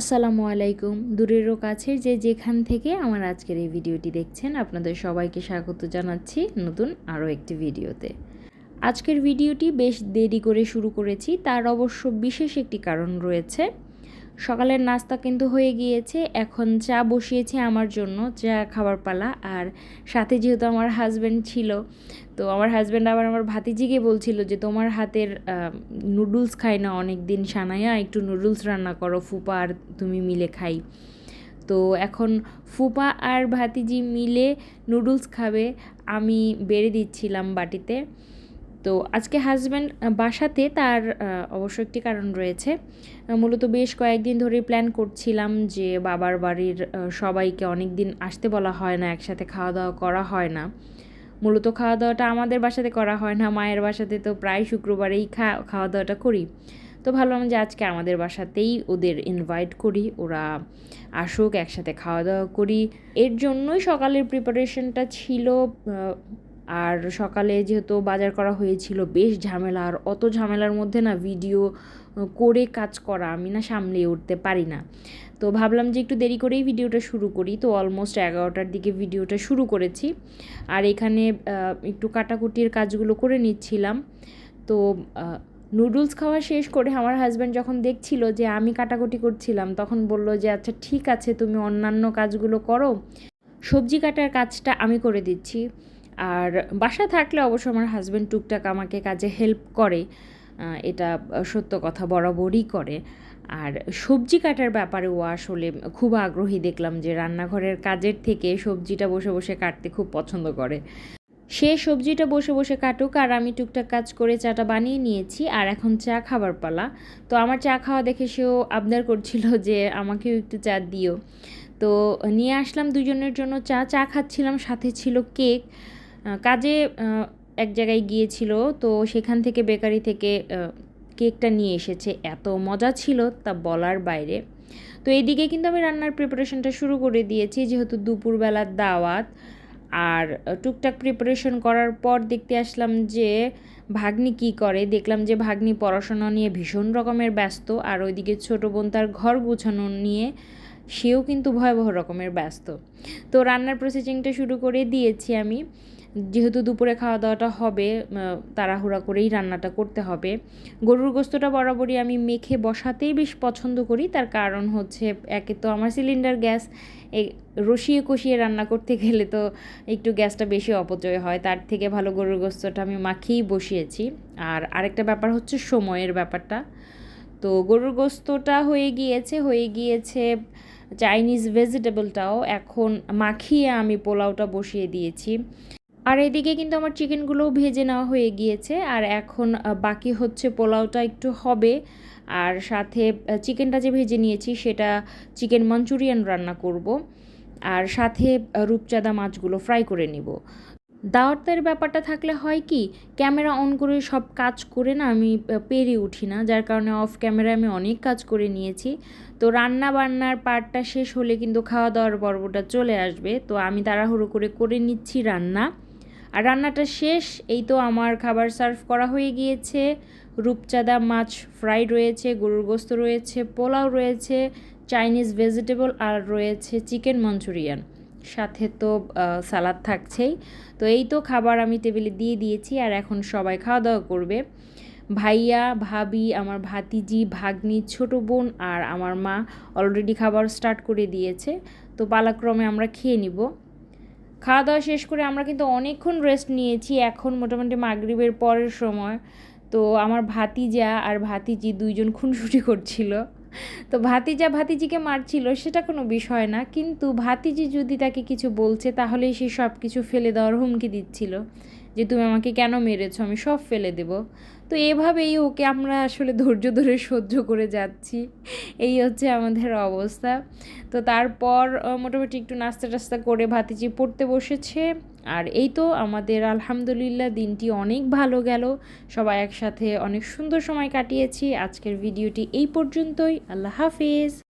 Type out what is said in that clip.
আসসালামু আলাইকুম। দূরেরও কাছে যে যেখান থেকে আমার আজকের এই ভিডিওটি দেখছেন, আপনাদের সবাইকে স্বাগত জানাচ্ছি নতুন আরও একটি ভিডিওতে। আজকের ভিডিওটি বেশ দেরি করে শুরু করেছি, তার অবশ্য বিশেষ একটি কারণ রয়েছে। সকালের নাস্তা কিন্তু হয়ে গিয়েছে। এখন চা বসিয়েছি আমার জন্য, চা খাবার পালা। আর সাথে যেহেতু আমার হাজব্যান্ড ছিল, তো আমার হাজব্যান্ড আবার আমার ভাতিজিকে বলছিল যে, তোমার হাতের নুডলস খাই না অনেক দিন সানায়া একটু নুডলস রান্না করো, ফুপা আর তুমি মিলে খাই। তো এখন ফুপা আর ভাতিজি মিলে নুডলস খাবে, আমি বেড়ে দিচ্ছিলাম বাটিতে। তো আজকে হাজব্যান্ড বাসাতে তার অবশ্য একটি কারণ রয়েছে। মূলত বেশ কয়েকদিন ধরে প্ল্যান করছিলাম যে বাবার বাড়ির সবাইকে অনেক দিন আসতে বলা হয় না, একসাথে খাওয়া দাওয়া করা হয় না। মূলত খাওয়া দাওয়াটা আমাদের বাসাতে করা হয় না, মায়ের বাসাতে তো প্রায় শুক্রবারেই খাওয়া দাওয়াটা করি। তো ভাবলাম যে আজকে আমাদের বাসাতেই ওদের ইনভাইট করি, ওরা আসুক, একসাথে খাওয়া দাওয়া করি। এর জন্যই সকালের প্রিপারেশনটা ছিল আর সকালে যেহেতু বাজার করা হয়েছিল, বেশ ঝামেলা। আর অত ঝামেলার মধ্যে না ভিডিও করে কাজ করা আমি না সামলে উঠতে পারি না। তো ভাবলাম যে একটু দেরি করেই ভিডিওটা শুরু করি। তো অলমোস্ট এগারোটার দিকে ভিডিওটা শুরু করেছি। আর এখানে একটু কাটাকুটির কাজগুলো করে নিচ্ছিলাম। তো নুডলস খাওয়া শেষ করে আমার হাজব্যান্ড যখন দেখছিল যে আমি কাটাকুটি করছিলাম, তখন বলল যে আচ্ছা ঠিক আছে, তুমি অন্যান্য কাজগুলো করো। সবজি কাটার কাজটা আমি করে দিচ্ছি। আর বাসা থাকলে অবশ্য আমার হাজব্যান্ড টুকটাক আমাকে কাজে হেল্প করে এটা সত্য কথা, বরাবরই করে। আর সবজি কাটার ব্যাপারে ও আসলে খুব আগ্রহী দেখলাম যে রান্নাঘরের কাজের থেকে সবজিটা বসে বসে কাটতে খুব পছন্দ করে। সে সবজিটা বসে বসে কাটুক আর আমি টুকটাক কাজ করে চাটা বানিয়ে নিয়েছি আর এখন চা খাবার পালা। তো আমার চা খাওয়া দেখে সেও আবদার করছিল যে আমাকেও একটু চা দিও। তো নিয়ে আসলাম দুজনের জন্য চা চা খাচ্ছিলাম, সাথে ছিল কেক কাজে এক জায়গায় গিয়েছিল, তো সেখান থেকে বেকারি থেকে কেকটা নিয়ে এসেছে। এত মজা ছিল তা বলার বাইরে। তো এইদিকে কিন্তু আমি রান্নার প্রিপারেশনটা শুরু করে দিয়েছি, যেহেতু দুপুরবেলার দাওয়াত। আর টুকটাক প্রিপারেশন করার পর দেখতে আসলাম যে, ভাগ্নি কি করে? দেখলাম যে ভাগ্নি পড়াশোনা নিয়ে ভীষণ রকমের ব্যস্ত, আর ওইদিকে ছোটো বোন তার ঘর গুছানো নিয়ে সেও কিন্তু ভয়াবহ রকমের ব্যস্ত। তো রান্নার প্রসেসিংটা শুরু করে দিয়েছি আমি। যেহেতু দুপুরে খাওয়া দাওয়াটা হবে তাড়াহুড়া করেই রান্নাটা করতে হবে। গরুর গোস্তটা বরাবরই আমি মেখে বসাতেই বেশ পছন্দ করি। তার কারণ হচ্ছে একে তো আমার সিলিন্ডার গ্যাস রসিয়ে কষিয়ে রান্না করতে গেলে তো একটু গ্যাসটা বেশি অপচয় হয়। তার থেকে ভালো গরুর গোস্তটা আমি মাখিয়েই বসিয়েছি। আর আরেকটা ব্যাপার হচ্ছে সময়ের ব্যাপারটা। তো গরুর গোস্তটা হয়ে গিয়েছে হয়ে গিয়েছে চাইনিজ ভেজিটেবলটাও। এখন মাখিয়ে আমি পোলাওটা বসিয়ে দিয়েছি। আর এদিকে কিন্তু আমার চিকেনগুলোও ভেজে নেওয়া হয়ে গিয়েছে। আর এখন বাকি হচ্ছে পোলাওটা একটু হবে। আর সাথে চিকেনটা যে ভেজে নিয়েছি সেটা চিকেন মাঞ্চুরিয়ান রান্না করব। আর সাথে রূপচাঁদা মাছগুলো ফ্রাই করে নিব। দাওয়াতের ব্যাপারটা থাকলে হয় কি, ক্যামেরা অন করে সব কাজ করে না আমি পেরে উঠি না। যার কারণে অফ ক্যামেরায় আমি অনেক কাজ করে নিয়েছি। তো রান্না বান্নার পার্টটা শেষ হলে কিন্তু খাওয়া দাওয়ার পর্বটা চলে আসবে। তো আমি তাড়াহুড়ো করে করে নিচ্ছি রান্না। আর রান্নাটা শেষ, এই তো আমার খাবার সার্ভ করা হয়ে গিয়েছে। রূপচাঁদা মাছ ফ্রাই রয়েছে, গরুর গোস্ত রয়েছে, পোলাও রয়েছে, চাইনিজ ভেজিটেবল আর রয়েছে চিকেন মঞ্চুরিয়ান। সাথে তো সালাদ থাকছেই। তো এই তো খাবার আমি টেবিলে দিয়ে দিয়েছি আর এখন সবাই খাওয়া দাওয়া করবে। ভাইয়া, ভাবি, আমার ভাতিজি, ভাগ্নি, ছোট বোন আর আমার মা অলরেডি খাবার স্টার্ট করে দিয়েছে। তো পালাক্রমে আমরা খেয়ে নিব। খাওয়া দাওয়া শেষ করে আমরা কিন্তু অনেকক্ষণ রেস্ট নিয়েছি, এখন মোটামুটি মাগরিবের পরের সময়। তো আমার ভাতিজা আর ভাতিজি দুইজন খুনসুটি করছিল। তো ভাতিজা ভাতিজিকে মারছিল, সেটা কোনো বিষয় না। কিন্তু ভাতিজি যদি তাকে কিছু বলছে, তাহলেই সে সব কিছু ফেলে দেওয়ার হুমকি দিচ্ছিল। যে, তুমি আমাকে কেন মেরেছো? আমি সব ফেলে দেব। তো এভাবেই ওকে আমরা আসলে ধৈর্য ধরে সহ্য করে যাচ্ছি। এই হচ্ছে আমাদের অবস্থা। তো তারপর মোটামুটি একটু নাস্তা টাস্তা করে ভাতিজি পড়তে বসেছে। আর এই তো আমাদের আলহামদুলিল্লাহ দিনটি অনেক ভালো গেল। সবাই একসাথে অনেক সুন্দর সময় কাটিয়েছি। আজকের ভিডিওটি এই পর্যন্তই। আল্লাহ হাফিজ।